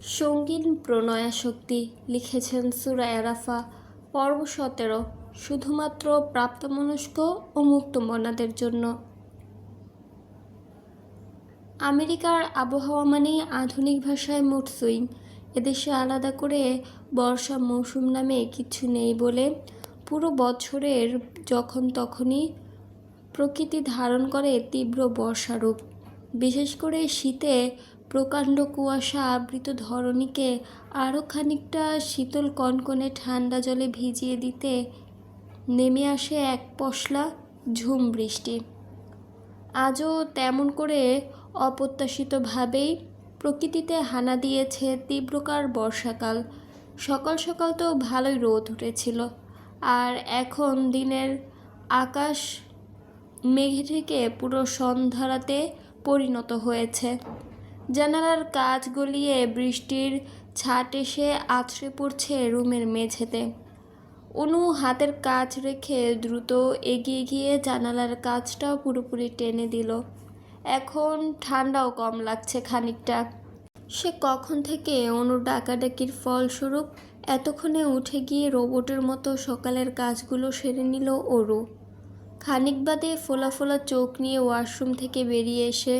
সঙ্গীন প্রণয়াশক্তি লিখেছেন সুরা এরাফা পর্ব সতেরো শুধুমাত্র প্রাপ্তমনস্ক ও মুক্ত মনাদের জন্য। আমেরিকার আবহাওয়া মানেই আধুনিক ভাষায় মুড সুইং। এদেশে আলাদা করে বর্ষা মৌসুম নামে কিছু নেই বলে পুরো বছরের যখন তখনই প্রকৃতি ধারণ করে তীব্র বর্ষারূপ। বিশেষ করে শীতে প্রকাণ্ড কুয়াশা আবৃত ধরণীকে আরও খানিকটা শীতল কনকনে ঠান্ডা জলে ভিজিয়ে দিতে নেমে আসে এক পশলা ঝুম বৃষ্টি। আজও তেমন করে অপ্রত্যাশিতভাবেই প্রকৃতিতে হানা দিয়েছে তীব্রকার বর্ষাকাল। সকাল সকাল তো ভালোই রোদ উঠেছিল। আর এখন দিনের আকাশ মেঘে থেকে পুরো সন্ধ্যারাতে পরিণত হয়েছে। জানালার কাজ গলিয়ে বৃষ্টির ছাট এসে আছড়ে পড়ছে রুমের মেঝেতে। অনু হাতের কাজ রেখে দ্রুত এগিয়ে গিয়ে জানালার কাজটাও পুরোপুরি টেনে দিল। এখন ঠান্ডাও কম লাগছে খানিকটা। সে কখন থেকে অনুর ডাকাডাকির ফলস্বরূপ এতক্ষণে উঠে গিয়ে রোবটের মতো সকালের কাজগুলো সেরে নিল ওরু খানিক বাদে ফোলা ফোলা চোখ নিয়ে ওয়াশরুম থেকে বেরিয়ে এসে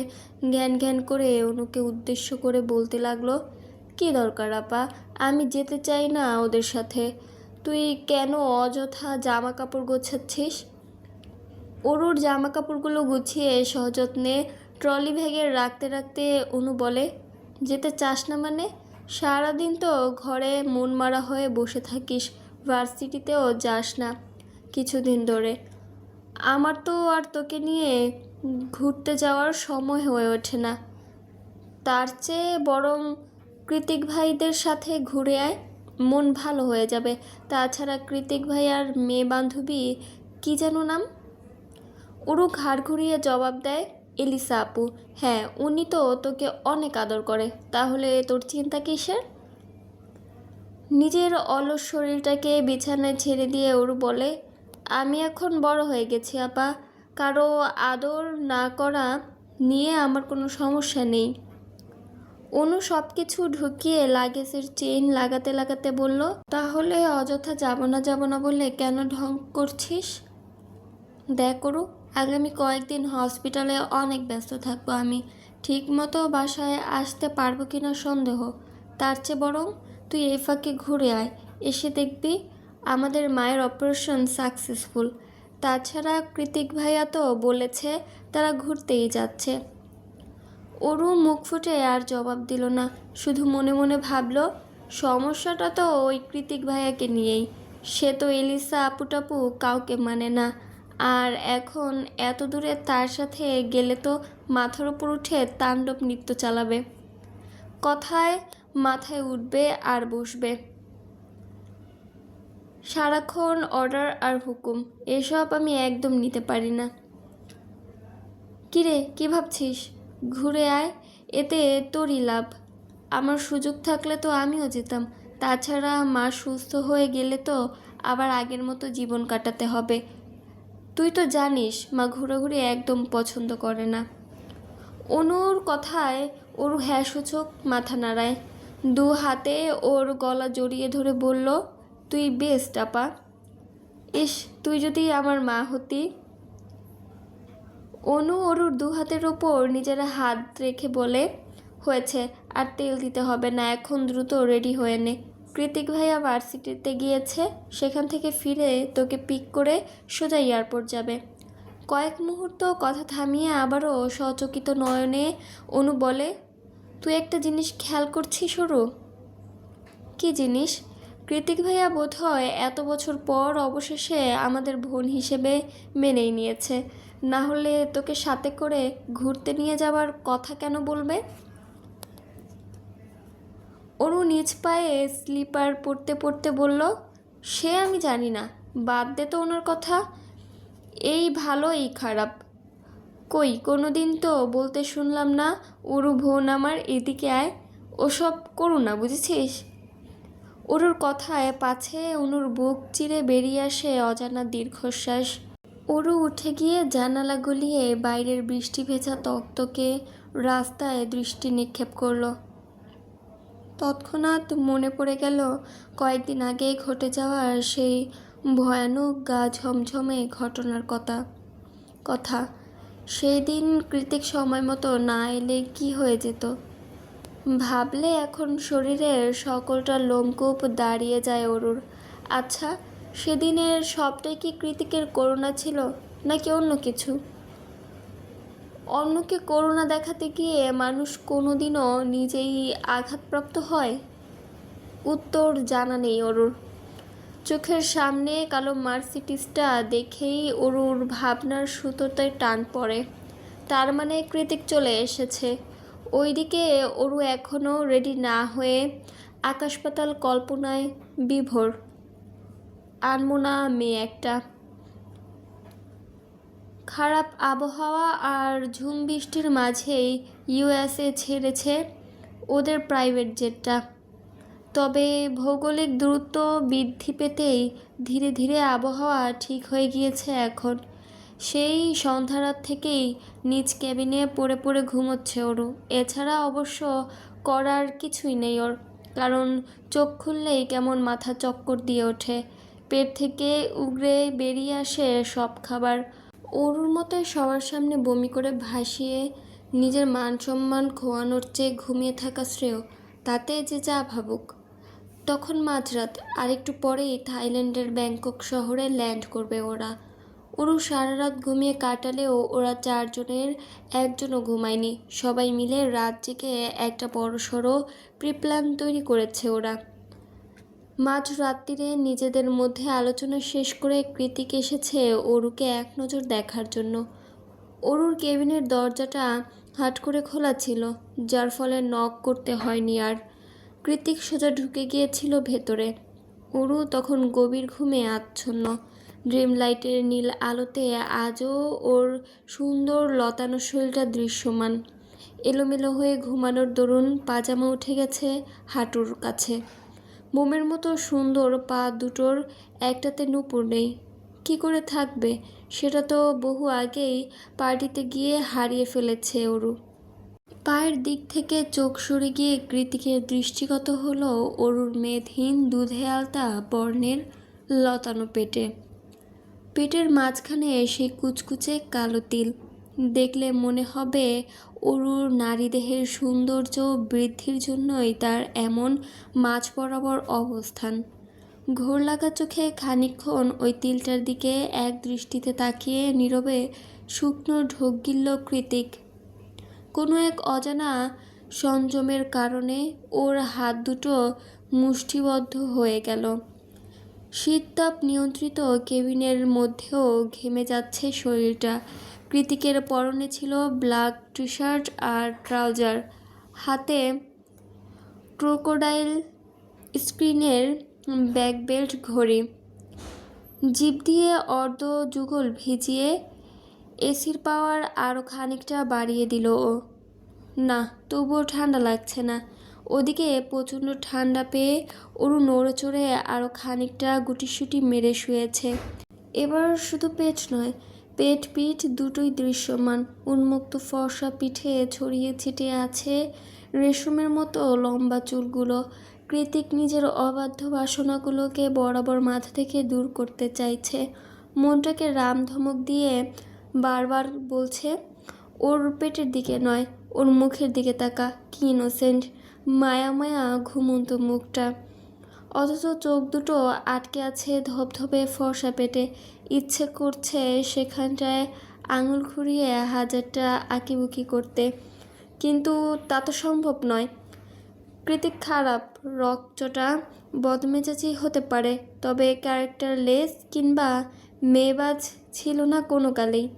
জ্ঞান জ্ঞান করে অনুকে উদ্দেশ্য করে বলতে লাগল, কী দরকার আপা? আমি যেতে চাই না ওদের সাথে। তুই কেন অযথা জামা কাপড় গোছাচ্ছিস? অরুর জামা কাপড়গুলো গুছিয়ে সযত্নে ট্রলি ব্যাগে রাখতে রাখতে অনু বলে, যেতে চাস না মানে? সারাদিন তো ঘরে মন মারা হয়ে বসে থাকিস, ভার্সিটিতেও যাস না কিছুদিন ধরে। আমার তো আর তোকে নিয়ে ঘুরতে যাওয়ার সময় হয়ে ওঠে না। তার চেয়ে বরং কৃতিক ভাইদের সাথে ঘুরে আয়, মন ভালো হয়ে যাবে। তাছাড়া কৃতিক ভাই আর মেয়ে বান্ধবী কী যেন নাম? উরু ঘাড় ঘুরিয়ে জবাব দেয়, এলিসা আপু। হ্যাঁ উনি তো তোকে অনেক আদর করে। তাহলে তোর চিন্তা কিসের? নিজের অলস শরীরটাকে বিছানায় ছেড়ে দিয়ে ওরু বলে আমি এখন বড় হয়ে গেছি, আপা। কারও আদর না করা নিয়ে আমার কোনো সমস্যা নেই। অনু সব কিছু ঢুকিয়ে লাগেজের চেইন লাগাতে লাগাতে বলল, তাহলে অযথা যাব না যাব না বলে কেন ঢং করছিস? দেখ করু আগামী কয়েকদিন হসপিটালে অনেক ব্যস্ত থাকব আমি। ঠিকমতো বাসায় আসতে পারব কিনা সন্দেহ। তার চেয়ে বরং তুই এই ফাঁকে ঘুরে আয়। এসে দেখবি আমাদের মায়ের অপারেশন সাকসেসফুল তাছাড়া কৃতিক ভাইয়া তো বলেছে, তারা ঘুরতেই যাচ্ছে। ওরু মুখ ফুটে আর জবাব দিল না, শুধু মনে মনে ভাবল, সমস্যাটা তো ওই কৃতিক ভাইয়াকে নিয়েই। সে তো এলিসা আপুটাপু কাউকে মানে না। আর এখন এত দূরে তার সাথে গেলে তো মাথার উপর উঠে তাণ্ডব নৃত্য চালাবে। কথায় মাথায় উঠবে আর বসবে। সারাক্ষণ অর্ডার আর হুকুম, এসব আমি একদম নিতে পারি না। কিরে, কি ভাবছিস? ঘুরে আয়, এতে তোরই লাভ। আমার সুযোগ থাকলে তো আমিও যেতাম। তাছাড়া মা সুস্থ হয়ে গেলে তো আবার আগের মতো জীবন কাটাতে হবে। তুই তো জানিস, মা ঘোরাঘুরি একদম পছন্দ করে না। অনুর কথায় ওর হ্যাঁ সূচক মাথা নাড়ায়। দু হাতে ওর গলা জড়িয়ে ধরে বলল তুই বেস্ট, আপা। ইস, তুই যদি আমার মা হতি। অনু অরুর দু হাতের ওপর নিজেরা হাত রেখে বলে, হয়েছে, আর তেল দিতে হবে না, এখন দ্রুত রেডি হয়ে নে। কৃতিক ভাইয়া ভার্সিটিতে গিয়েছে, সেখান থেকে ফিরে তোকে পিক করে সোজা এয়ারপোর্ট যাবে। কয়েক মুহূর্ত কথা থামিয়ে আবারও সচকিত নয়নে অনু বলে, তুই একটা জিনিস খেয়াল করছিস সরু কি জিনিস? কৃতিক ভাইয়া বোধ হয় এত বছর পর অবশেষে আমাদের বোন হিসেবে মেনেই নিয়েছে। না হলে তোকে সাথে করে ঘুরতে নিয়ে যাওয়ার কথা কেন বলবে? অনু নিজ পায়ে স্লিপার পড়তে পড়তে বলল, সে আমি জানি না, বাদ দে তো ওনার কথা। এই ভালো এই খারাপ। কই কোনো দিন তো বলতে শুনলাম না উরু বোন আমার এদিকে আয়। ওসব করু না, বুঝেছিস? ওরুর কথায় পাছে অনুর বুক চিরে বেরিয়ে আসে অজানা দীর্ঘশ্বাস। ওরু উঠে গিয়ে জানালা গলিয়ে বাইরের বৃষ্টি ভেজা তক্তকে রাস্তায় দৃষ্টি নিক্ষেপ করল। তৎক্ষণাৎ মনে পড়ে গেল, কয়েকদিন আগে ঘটে যাওয়া সেই ভয়ানক গা ঝমঝমে ঘটনার কথা। কথা। সেই দিন কৃতিক সময় মতো না এলে কি হয়ে যেত? ভাবলে এখন শরীরের সকলটা লোমকূপ দাঁড়িয়ে যায় অরুর। আচ্ছা সেদিনের সবটাই কি কৃতিকের করুণা ছিল, নাকি অন্য কিছু? অন্যকে করুণা দেখাতে গিয়ে মানুষ কোনোদিনও নিজেই আঘাতপ্রাপ্ত হয়? উত্তর জানা নেই অরুর। চোখের সামনে কালো মার্সিডিসটা দেখেই অরুর ভাবনার সুতোতে টান পড়ে। তার মানে কৃতিক চলে এসেছে। ওইদিকে অরু এখনও রেডি না হয়ে আকাশপাতাল কল্পনায় বিভোর। আনমোনা মেয়ে একটা। খারাপ আবহাওয়া আর ঝুম বৃষ্টির মাঝেই ইউএসএ ছেড়েছে ওদের প্রাইভেট জেটটা তবে ভৌগোলিক দূরত্ব বৃদ্ধি পেতেই ধীরে ধীরে আবহাওয়া ঠিক হয়ে গিয়েছে এখন। সেই সন্ধ্যারাত থেকেই নিজ ক্যাবিনে পড়ে পড়ে ঘুমোচ্ছে ওরও এছাড়া অবশ্য করার কিছুই নেই ওর, কারণ চোখ খুললেই কেমন মাথা চক্কর দিয়ে ওঠে। পেট থেকে উগরে বেরিয়ে আসে সব খাবার। অরুর মতো সবার সামনে বমি করে ভাসিয়ে নিজের মান সম্মান খোয়ানোর চেয়ে ঘুমিয়ে থাকা শ্রেয়, তাতে যে যা ভাবুক। তখন মাঝরাত, আরেকটু পরেই থাইল্যান্ডের ব্যাংকক শহরে ল্যান্ড করবে ওরা। ওরু সারা রাত ঘুমিয়ে কাটালেও ওরা চারজনের একজনও ঘুমায়নি। সবাই মিলে রাত জেগে একটা বড়সড় প্রিপ্ল্যান তৈরি করেছে ওরা। মাঝ রাত্রিরে নিজেদের মধ্যে আলোচনা শেষ করে কৃতিক এসেছে অরুকে এক নজর দেখার জন্য। অরুর কেবিনের দরজাটা হাট করে খোলা ছিল, যার ফলে নক করতে হয়নি আর। কৃতিক সোজা ঢুকে গিয়েছিল ভেতরে। অরু তখন গভীর ঘুমে আচ্ছন্ন। ড্রিম লাইটের নীল আলোতে আজও ওর সুন্দর লতানো শরীরটা দৃশ্যমান। এলোমেলো হয়ে ঘুমানোর দরুন পাজামা উঠে গেছে হাঁটুর কাছে। মোমের মতো সুন্দর পা দুটোর একটাতে নুপুর নেই। কি করে থাকবে? সেটা তো বহু আগেই পার্টিতে গিয়ে হারিয়ে ফেলেছে ওরু। পায়ের দিক থেকে চোখ সরে গিয়ে কৃতিকের দৃষ্টিগত হলো অরুর মেদহীন দুধে আলতা বর্ণের লতানো পেটে। পেটের মাঝখানে সেই কুচকুচে কালো তিল। দেখলে মনে হবে অরুর নারীদেহের সৌন্দর্য বৃদ্ধির জন্যই তার এমন মাঝ বরাবর অবস্থান। ঘোর লাগা চোখে খানিকক্ষণ ওই তিলটার দিকে এক দৃষ্টিতে তাকিয়ে নীরবে শুকনো ঢোক গিলল কৃতিক। কোনো এক অজানা সংযমের কারণে ওর হাত দুটো মুষ্টিবদ্ধ হয়ে গেল। শীততাপ নিয়ন্ত্রিত কেবিনের মধ্যেও ঘেমে যাচ্ছে শরীরটা। কৃতিকের পরনে ছিল ব্ল্যাক টি শার্ট আর ট্রাউজার। হাতে ক্রোকোডাইল স্ক্রিনের ব্যাক বেল্ট ঘড়ি। জিপ দিয়ে অর্ধ যুগল ভিজিয়ে এসির পাওয়ার আরও খানিকটা বাড়িয়ে দিল ও। না, তবুও ঠান্ডা লাগছে না। ওদিকে প্রচণ্ড ঠান্ডা পেয়ে ওরু নড়ে চড়ে আরও খানিকটা গুটিসুটি মেরে শুয়েছে। এবার শুধু পেট নয়, পেট পিঠ দুটোই দৃশ্যমান। উন্মুক্ত ফর্সা পিঠে ছড়িয়ে ছিটিয়ে আছে রেশমের মতো লম্বা চুলগুলো। কৃতিক নিজের অবাধ্য বাসনাগুলোকে বরাবর মাথা থেকে দূর করতে চাইছে। মনটাকে রাম ধমক দিয়ে বারবার বলছে, ওর পেটের দিকে নয়, ওর মুখের দিকে তাকা, কি ইনোসেন্ট মায়া মায়া ঘুমন্ত মুখটা। অথচ চোখ দুটো আটকে আছে ধবধবে ফর্সা পেটে। ইচ্ছে করছে সেখানটায় আঙুল ঘুরিয়ে হাজারটা আঁকিবুকি করতে। কিন্তু তা তো সম্ভব নয়। কৃতিক খারাপ, রক্তটা বদমেজাজি হতে পারে, তবে ক্যারেক্টার লেস কিংবা মেয়েবাজ ছিল না কোনো কালেই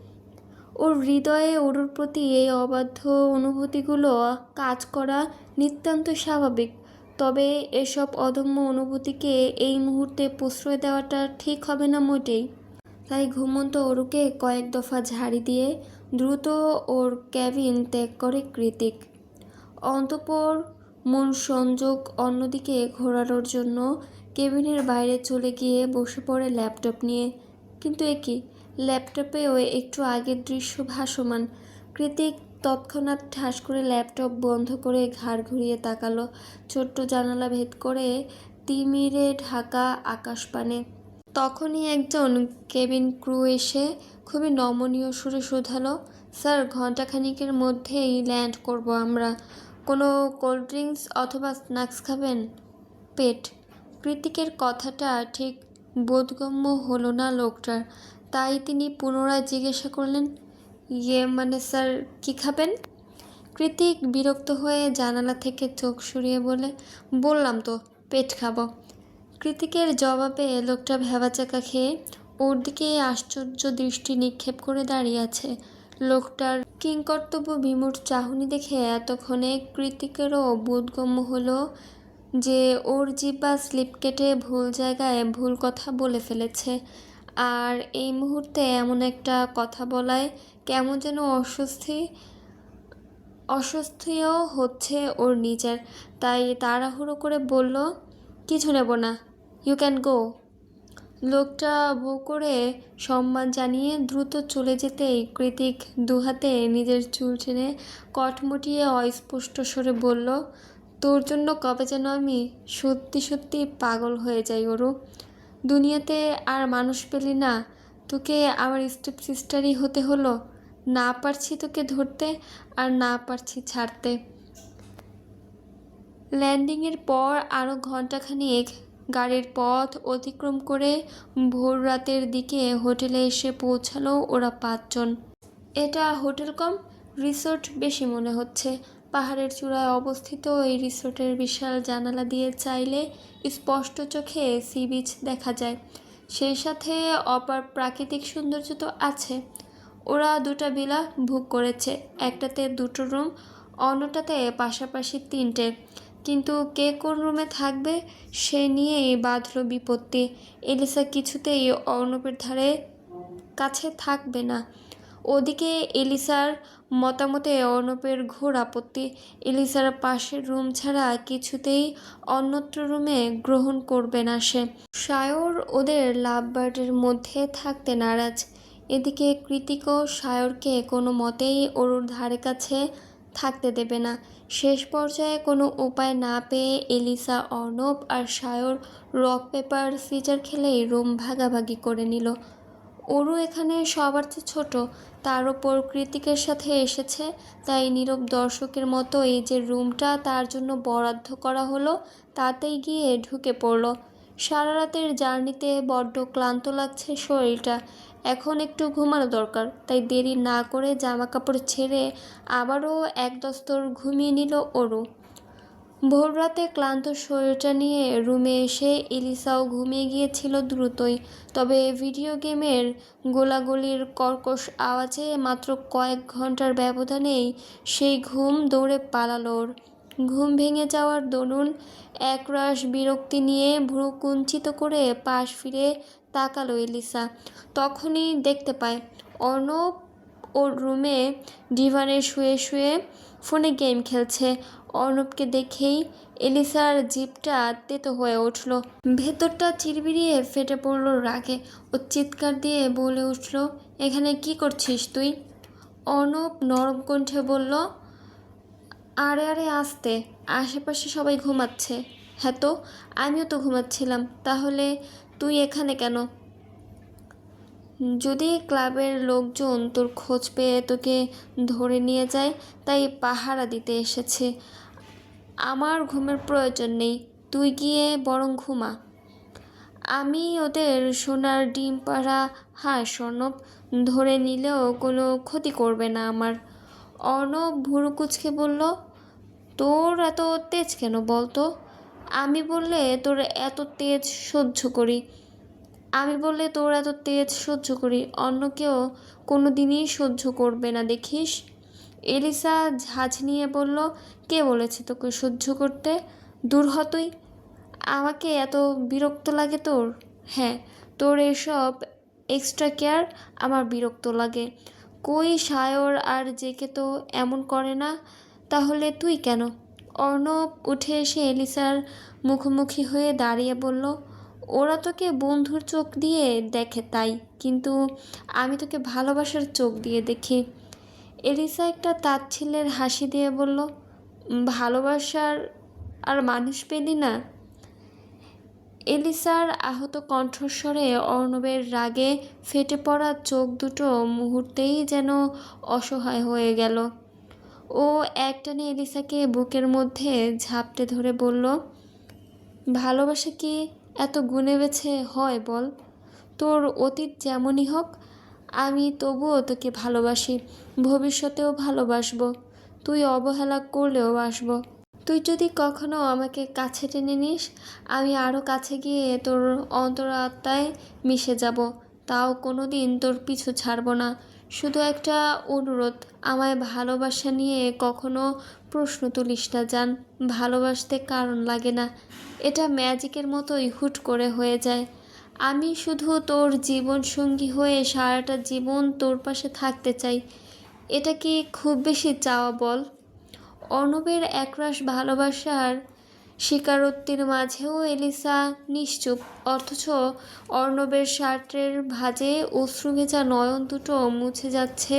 ওর হৃদয়ে ওর প্রতি এই অবাধ্য অনুভূতিগুলো কাজ করা নিতান্ত স্বাভাবিক। তবে এসব অদম্য অনুভূতিকে এই মুহূর্তে প্রশ্রয় দেওয়াটা ঠিক হবে না মোটেই। তাই ঘুমন্ত অরুকে কয়েক দফা ঝাড়ি দিয়ে দ্রুত ওর ক্যাবিন ত্যাগ করে কৃতিক। অন্তপর মন সংযোগ অন্যদিকে ঘোরানোর জন্য কেবিনের বাইরে চলে গিয়ে বসে পড়ে ল্যাপটপ নিয়ে। কিন্তু একই ল্যাপটপেও একটু আগের দৃশ্য ভাসমান। কৃতিক তৎক্ষণাৎ ঠাস করে ল্যাপটপ বন্ধ করে ঘাড় ঘুরিয়ে তাকালো। ছোট্ট জানালা ভেদ করে তিমিরে ঢাকা আকাশপানে। তখনই একজন কেবিন ক্রু এসে খুবই নমনীয় সুরে শোধালো, স্যার ঘন্টাখানিকের মধ্যেই ল্যান্ড করব আমরা। কোনো কোল্ড ড্রিঙ্কস অথবা স্ন্যাক্স খাবেন? পেট? কৃতিকের কথাটা ঠিক বোধগম্য হলো না লোকটার। তাই তিনি পুনরায় জিজ্ঞাসা করলেন ইয়ে মানে স্যার, কী খাবেন? কৃতিক বিরক্ত হয়ে জানালা থেকে চোখ সরিয়ে বলে, বললাম তো, পেট খাব। কৃতিকের জবাবে লোকটা ভেবাচাকা খেয়ে ওর দিকে আশ্চর্য দৃষ্টি নিক্ষেপ করে দাঁড়িয়ে আছে। লোকটার কিংকর্তব্য বিমূঢ় চাহনি দেখে এতক্ষণে কৃতিকেরও বোধগম্য হলো যে ওর জিব্বা স্লিপ কেটে ভুল জায়গায় ভুল কথা বলে ফেলেছে। আর এই মুহূর্তে এমন একটা কথা বলায় কেমন যেন অস্বস্তি, অস্বস্তিও হচ্ছে ওর নিজের। তাই তাড়াহুড়ো করে বলল, কিছু নেব না ইউ ক্যান গো লোকটা বউ করে সম্মান জানিয়ে দ্রুত চলে যেতেই কৃতিক দুহাতে নিজের চুল টেনে কটমটিয়ে অস্পষ্ট স্বরে বলল, তোর জন্য কবে যেন আমি সত্যি সত্যি পাগল হয়ে যাই ওরু দুনিয়াতে আর মানুষ পেলি না। তোকে আমার স্টেপ সিস্টারই হতে হলো। না পারছি তোকে ধরতে আর না পারছি ছাড়তে। ল্যান্ডিংয়ের পর আরও ঘন্টাখানিক গাড়ির পথ অতিক্রম করে ভোর রাতের দিকে হোটেলে এসে পৌঁছালো ওরা পাঁচজন। এটা হোটেল কম, রিসোর্ট বেশি মনে হচ্ছে। পাহাড়ের চূড়ায় অবস্থিত এই রিসোর্টের বিশাল জানালা দিয়ে চাইলে স্পষ্ট চোখে সি বিচ দেখা যায়। সেই সাথে অপার প্রাকৃতিক সৌন্দর্য তো আছে। ওরা দুটা বিলা বুক করেছে, একটাতে দুটো রুম, অন্যটাতে পাশাপাশি তিনটে। কিন্তু কে কোন রুমে থাকবে, সে নিয়েই বাঁধল বিপত্তি। এলিসা কিছুতেই অর্ণবের ধারে কাছে থাকবে না। ওদিকে এলিসার মতামতে অর্ণবের ঘোর আপত্তি। এলিসার পাশের রুম ছাড়া কিছুতেই অন্যত্র রুমে গ্রহণ করবে না সে। সায়র ওদের লাভ বার্ডের মধ্যে থাকতে নারাজ। এদিকে কৃতিকও সায়রকে কোনো মতেই ওর ধারে কাছে থাকতে দেবে না। শেষ পর্যায়ে কোনো উপায় না পেয়ে এলিসা, অর্ণব আর সায়র রক পেপার, সিজার খেলেই রুম ভাগাভাগি করে নিল। ওরও এখানে সবার চেয়ে ছোট। তার ওপর কৃতিকের সাথে এসেছে। তাই নীরব দর্শকের মতো এই যে রুমটা তার জন্য বরাদ্দ করা হলো, তাতেই গিয়ে ঢুকে পড়ল। সারা রাতের জার্নিতে বড্ড ক্লান্ত লাগছে শরীরটা। এখন একটু ঘুমানো দরকার, তাই দেরি না করে জামা কাপড় ছেড়ে আবারও এক দস্তর ঘুমিয়ে নিল ওরও ভোর রাতে ক্লান্ত শরীরটা নিয়ে রুমে এসে ইলিসাও ঘুমিয়ে গিয়েছিল দ্রুতই। তবে ভিডিও গেমের গোলাগুলির কর্কশ আওয়াজে মাত্র কয়েক ঘণ্টার ব্যবধানেই সেই ঘুম দৌড়ে পালালো ওর। ঘুম ভেঙে যাওয়ার দরুন একরাশ বিরক্তি নিয়ে ভ্রু কুঞ্চিত করে পাশ ফিরে তাকালো এলিসা। তখনই দেখতে পায়, অর্ণব ওর রুমে ডিভানে শুয়ে শুয়ে ফোনে গেম খেলছে। অর্ণবকে দেখেই এলিসার জিপটা তেতো হয়ে উঠল। ভেতরটা চিরবিরিয়ে ফেটে পড়ল রাগে ও চিৎকার দিয়ে বলে উঠল, এখানে কি করছিস তুই? অর্ণব নরম কণ্ঠে বলল, আরে আরে, আসতে, আশেপাশে সবাই ঘুমাচ্ছে। হ্যাঁ তো, আমিও তো ঘুমাচ্ছিলাম, তাহলে তুই এখানে কেন? যদি ক্লাবের লোকজন তোর খোঁজ পেয়ে তোকে ধরে নিয়ে যায়, তাই পাহারা দিতে এসেছে। আমার ঘুমের প্রয়োজন নেই, তুই গিয়ে বরং ঘুমা। আমি ওদের সোনার ডিম পাড়া হাঁস অর্ণব ধরে নিলেও কোনো ক্ষতি করবে না আমার। অর্ণব ভুরু কুচকে বলল, তোর এত তেজ কেন বলতো? আমি বললে, তোর এত তেজ সহ্য করি। আমি বললে, তোর এত তেজ সহ্য করি অন্য কেউ কোনো দিনই সহ্য করবে না, দেখিস? এলিসা ঝাঁঝ নিয়ে বলল, কে বলেছে তোকে সহ্য করতে? দূর হ তুই। আমাকে এত বিরক্ত লাগে তোর? হ্যাঁ তোর এসব এক্সট্রা কেয়ার আমার বিরক্ত লাগে। কই সায়র আর জেকে তো এমন করে না, তাহলে তুই কেন? অর্ণব উঠে এসে এলিসার মুখোমুখি হয়ে দাঁড়িয়ে বলল, ওরা তোকে বন্ধুর চোখ দিয়ে দেখে তাই, কিন্তু আমি তোকে ভালোবাসার চোখ দিয়ে দেখি। এলিসা একটা তাচ্ছিল্যের হাসি দিয়ে বলল, ভালোবাসার আর মানুষ পেলি না? এলিসার আহত কণ্ঠস্বরে অর্ণবের রাগে ফেটে পড়া চোখ দুটো মুহূর্তেই যেন অসহায় হয়ে গেল। ও একটানে এলিসাকে বুকের মধ্যে ঝাপটে ধরে বলল, ভালোবাসা কি এত গুণে বেছে হয় বল? তোর অতীত যেমনই হোক আমি তবুও তোকে ভালোবাসি, ভবিষ্যতেও ভালোবাসবো। তুই অবহেলা করলেও বাসবো তুই যদি কখনো আমাকে কাছে টেনে নিস, আমি আরও কাছে গিয়ে তোর অন্তরাত্মায় মিশে যাব। তাও কোনো দিন তোর পিছু ছাড়ব না। শুধু একটা অনুরোধ, আমায় ভালোবাসা নিয়ে কখনো প্রশ্ন তুলিস না যান ভালোবাসতে কারণ লাগে না। এটা ম্যাজিকের মতোই হুট করে হয়ে যায়। আমি শুধু তোর জীবন সঙ্গী হয়ে সারাটা জীবন তোর পাশে থাকতে চাই। এটা কি খুব বেশি চাওয়া বল? অর্ণবের একরাশ ভালোবাসার স্বীকারোক্তির মাঝেও এলিসা নিশ্চুপ, অথচ অর্ণবের শার্টের ভাঁজে অশ্রু ভেজা নয়ন দুটো মুছে যাচ্ছে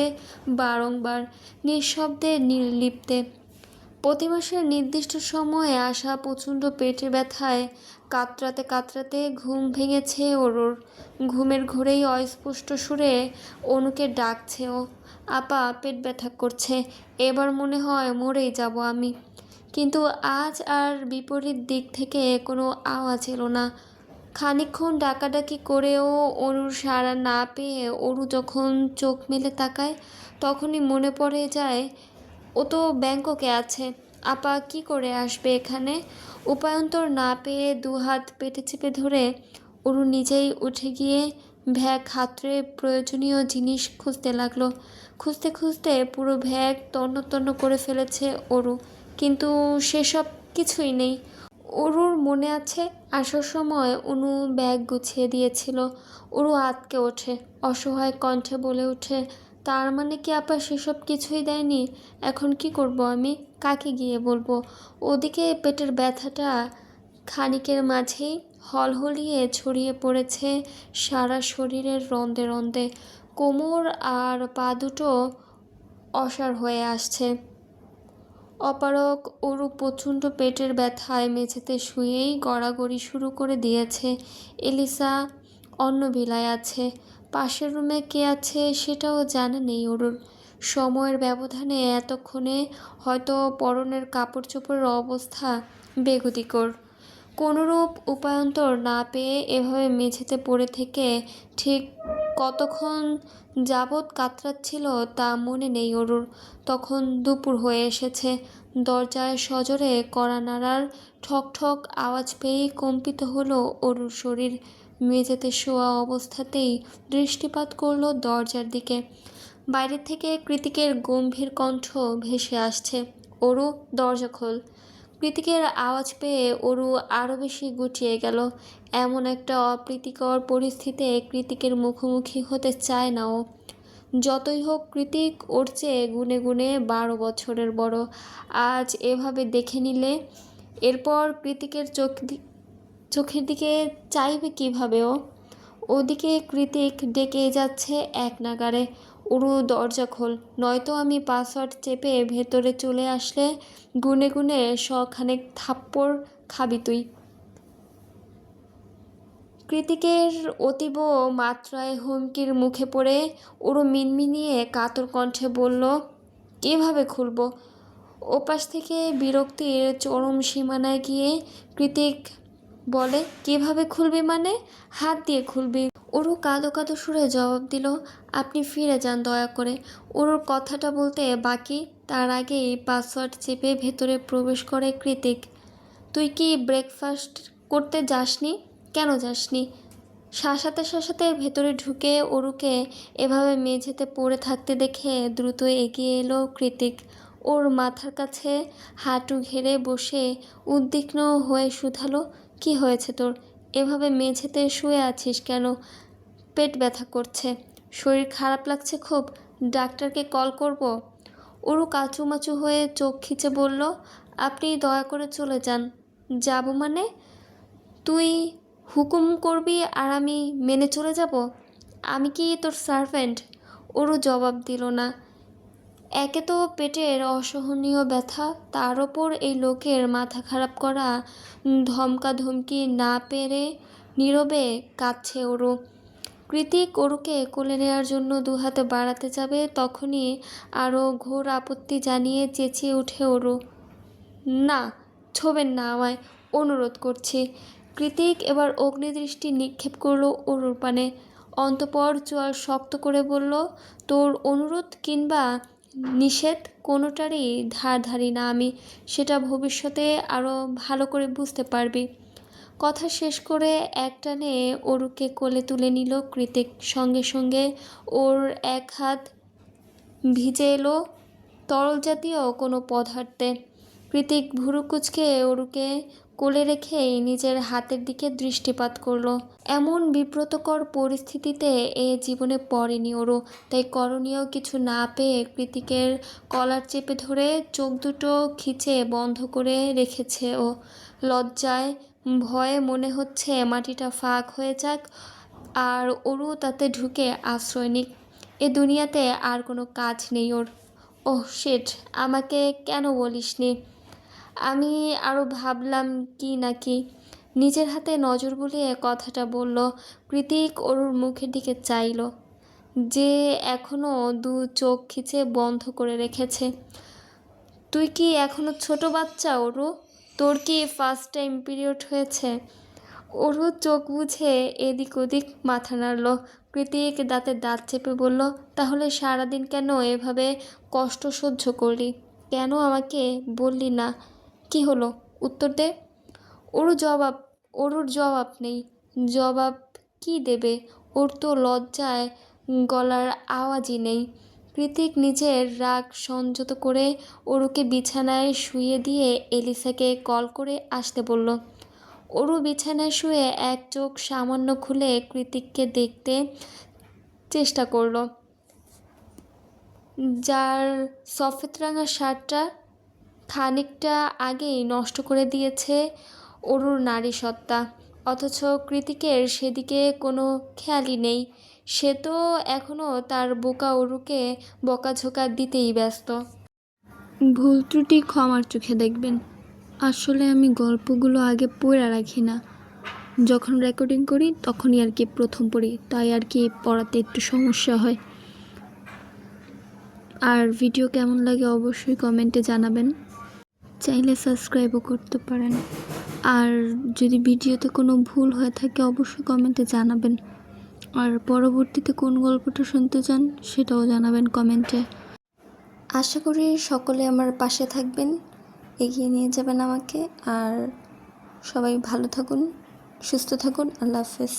বারংবার নিঃশব্দে, নির্লিপ্তে। প্রতি মাসের নির্দিষ্ট সময়ে আসা প্রচণ্ড পেটে ব্যথায় কাতরাতে কাতরাতে ঘুম ভেঙেছে ওরুর ঘুমের ঘোরেই অস্পষ্ট সুরে অনুকে ডাকছে, ও, আপা, পেট ব্যথা করছে, এবার মনে হয় মরেই যাব আমি। কিন্তু আজ আর বিপরীত দিক থেকে কোনো আওয়াজ এলো না। খানিকক্ষণ ডাকাডাকি করেও অনুর সাড়া না পেয়ে অরু যখন চোখ মেলে তাকায়, তখনই মনে পড়ে যায় ও তো ব্যাংককে আছে। আপা কি করে আসবে এখানে? উপায়ন্তর না পেয়ে দু হাত পেটে চেপে ধরে অরু নিজেই উঠে গিয়ে ভ্যাগ হাতড়ে প্রয়োজনীয় জিনিস খুঁজতে লাগল। খুঁজতে খুঁজতে পুরো ভ্যাগ তন্ন তন্ন করে ফেলেছে অরু, কিন্তু সেসব কিছুই নেই। অরুর মনে আছে, আসার সময় অনু ব্যাগ গুছিয়ে দিয়েছিল। অরু আতকে ওঠে, অসহায় কণ্ঠে বলে ওঠে তার মানে কি আপা সেসব কিছুই দেয়নি? এখন কি করব আমি? কাকে গিয়ে বলব? ওদিকে পেটের ব্যথাটা খানিকের মাঝেই হলহলিয়ে ছড়িয়ে পড়েছে সারা শরীরের রন্দে রন্দে। কোমর আর পা দুটো অসার হয়ে আসছে। অপারক ওরু প্রচণ্ড পেটের ব্যথায় মেঝেতে শুয়েই গড়াগড়ি শুরু করে দিয়েছে। এলিসা অন্য বিলায় আছে। পাশের রুমে কে আছে সেটাও জানা নেই ওরুর সময়ের ব্যবধানে এতক্ষণে হয়তো পরনের কাপড় চোপড়ের অবস্থা বেগতিকর কোনোরূপ উপায়ন্তর না পেয়ে এভাবে মেঝেতে পড়ে থেকে ঠিক কতক্ষণ যাবৎ কাতরাচ্ছিল তা মনে নেই অরুর তখন দুপুর হয়ে এসেছে। দরজায় সজোরে কড়া নাড়ার ঠক ঠক আওয়াজ পেয়েই কম্পিত হলো অরুর শরীর। মেঝেতে শোয়া অবস্থাতেই দৃষ্টিপাত করল দরজার দিকে। বাইরে থেকে কৃতিকের গম্ভীর কণ্ঠ ভেসে আসছে, অরু, দরজা খোল। কৃতিকের আওয়াজ পেয়ে অরু আরও বেশি গুটিয়ে গেল। এমন একটা অপ্রীতিকর পরিস্থিতিতে কৃতিকের মুখোমুখি হতে চায় না ও। যতই হোক, কৃতিক ওর চেয়ে গুনে গুনে বারো বছরের বড়। আজ এভাবে দেখে নিলে এরপর কৃতিকের চোখ চোখের দিকে চাইবে কীভাবে ও? ওদিকে কৃতিক ডেকে যাচ্ছে এক নাগারে উরু দরজা খোল, নয়তো আমি পাসওয়ার্ড চেপে ভেতরে চলে আসলে গুনে গুনে শখানেক থাপ্পড় খাবি তুই। কৃতিকের অতীব মাত্রায় হুমকির মুখে পড়ে উড়ো মিনমিনিয়ে কাতর কণ্ঠে বলল, কীভাবে খুলব? ওপাশ থেকে বিরক্তির চরম সীমানায় গিয়ে কৃতিক বলে, কীভাবে খুলবি মানে? হাত দিয়ে খুলবি। ওরু কাঁদো কাঁদো সুরে জবাব দিল, আপনি ফিরে যান দয়া করে। ওরুর কথাটা বলতে বাকি, তার আগেই পাসওয়ার্ড চেপে ভেতরে প্রবেশ করে কৃতিক। তুই কি ব্রেকফাস্ট করতে যাসনি? কেন যাসনি? শাসাতে শাসাতে ভেতরে ঢুকে ওরুকে এভাবে মেঝেতে পড়ে থাকতে দেখে দ্রুত এগিয়ে এলো কৃতিক। ওর মাথার কাছে হাঁটু ঘেরে বসে উদ্বিগ্ন হয়ে শুধালো, কি হয়েছে তোর? এভাবে মেঝেতে শুয়ে আছিস কেন? পেট ব্যথা করছে। শরীর খারাপ লাগছে খুব? ডাক্তারকে কল করব? ওরু কাচুমাচু হয়ে চোখ খিচে বলল, আপনি দয়া করে চলে যান। যাব মানে? তুই হুকুম করবি আর আমি মেনে চলে যাব? আমি কি তোর সার্ভেন্ট ওরও জবাব দিল না। একে তো পেটের অসহনীয় ব্যথা, তার ওপর এই লোকের মাথা খারাপ করা, ধমকা ধমকি না পেরে নীরবে কাঁদছে ওরু কৃতিক ওরুকে কোলে নেওয়ার জন্য দুহাতে বাড়াতে যাবে, তখনই আরও ঘোর আপত্তি জানিয়ে চেঁচিয়ে উঠে ওরু। না, ছোবেন না আমায়, অনুরোধ করছি। কৃতিক এবার অগ্নিদৃষ্টি নিক্ষেপ করল অরুর পানে। অন্তপর চোয়াল শক্ত করে বলল, তোর অনুরোধ কিংবা নিষেধ কোনোটারই ধার ধারি না, আমি সেটা ভবিষ্যতে আরও ভালো করে বুঝতে পারবি। কথা শেষ করে একটানে অরুকে কোলে তুলে নিল কৃতিক। সঙ্গে সঙ্গে ওর এক হাত ভিজে এলো তরল জাতীয় কোনো পদার্থে। কৃতিক ভুরু কুচকে অরুকে কোলে রেখেই নিজের হাতের দিকে দৃষ্টিপাত করল। এমন বিব্রতকর পরিস্থিতিতে এ জীবনে পড়েনি ওরও। তাই করণীয় কিছু না পেয়ে কৃতিকের কলার চেপে ধরে চোখ দুটো খিচে বন্ধ করে রেখেছে ও। লজ্জায়, ভয়ে মনে হচ্ছে মাটিটা ফাঁক হয়ে যাক আর ওরও তাতে ঢুকে আশ্রয় নিক। এ দুনিয়াতে আর কোনো কাজ নেই ওর। ওহ শেঠ আমাকে কেন বলিসনি? আমি আরও ভাবলাম কি নাকি নিজের হাতে নজর বুলিয়ে কথাটা বলল, কৃতিক ওরুর মুখের দিকে চাইল, যে এখনও দু চোখ খিচে বন্ধ করে রেখেছে। তুই কি এখনও ছোট বাচ্চা ওরু তোর কি ফার্স্ট টাইম পিরিয়ড হয়েছে? ওরু চোখ বুঝে এদিক ওদিক মাথা নাড়ল, কৃতিক দাঁতে দাঁত চেপে বলল, তাহলে সারাদিন কেন এভাবে কষ্ট সহ্য করলি? কেন আমাকে বললি না? কি হলো? উত্তর দে। ওর জবাব, ওরুর জবাব নেই। জবাব কি দেবে? ওর তো লজ্জায় গলার আওয়াজই নেই। কৃতিক নিজের রাগ সংযত করে ওরুকে বিছানায় শুয়ে দিয়ে এলিসাকে কল করে আসতে বলল। ওরু বিছানায় শুয়ে এক চোখ সামান্য খুলে কৃতিককে দেখতে চেষ্টা করল। যার সফেদ রাঙা শার্টটা খানিকটা আগেই নষ্ট করে দিয়েছে অরুর নারী সত্তা। অথচ কৃতিকের সেদিকে কোনো খেয়ালই নেই। সে তো এখনও তার বোকা অরুকে বকাঝোকা দিতেই ব্যস্ত। ভুল ত্রুটি ক্ষমার চোখে দেখবেন। আসলে আমি গল্পগুলো আগে পড়ে রাখি না। যখন রেকর্ডিং করি, তখনই আর কি প্রথম পড়ি। তাই আর কি পড়াতে একটু সমস্যা হয়। আর ভিডিও কেমন লাগে অবশ্যই কমেন্টে জানাবেন। চাইলে সাবস্ক্রাইবও করতে পারেন। আর যদি ভিডিওতে কোনো ভুল হয়ে থাকে, অবশ্যই কমেন্টে জানাবেন। আর পরবর্তীতে কোন গল্পটা শুনতে চান, সেটাও জানাবেন কমেন্টে আশা করি সকলে আমার পাশে থাকবেন, এগিয়ে নিয়ে যাবেন আমাকে। আর সবাই ভালো থাকুন, সুস্থ থাকুন, আল্লাহ হাফেজ।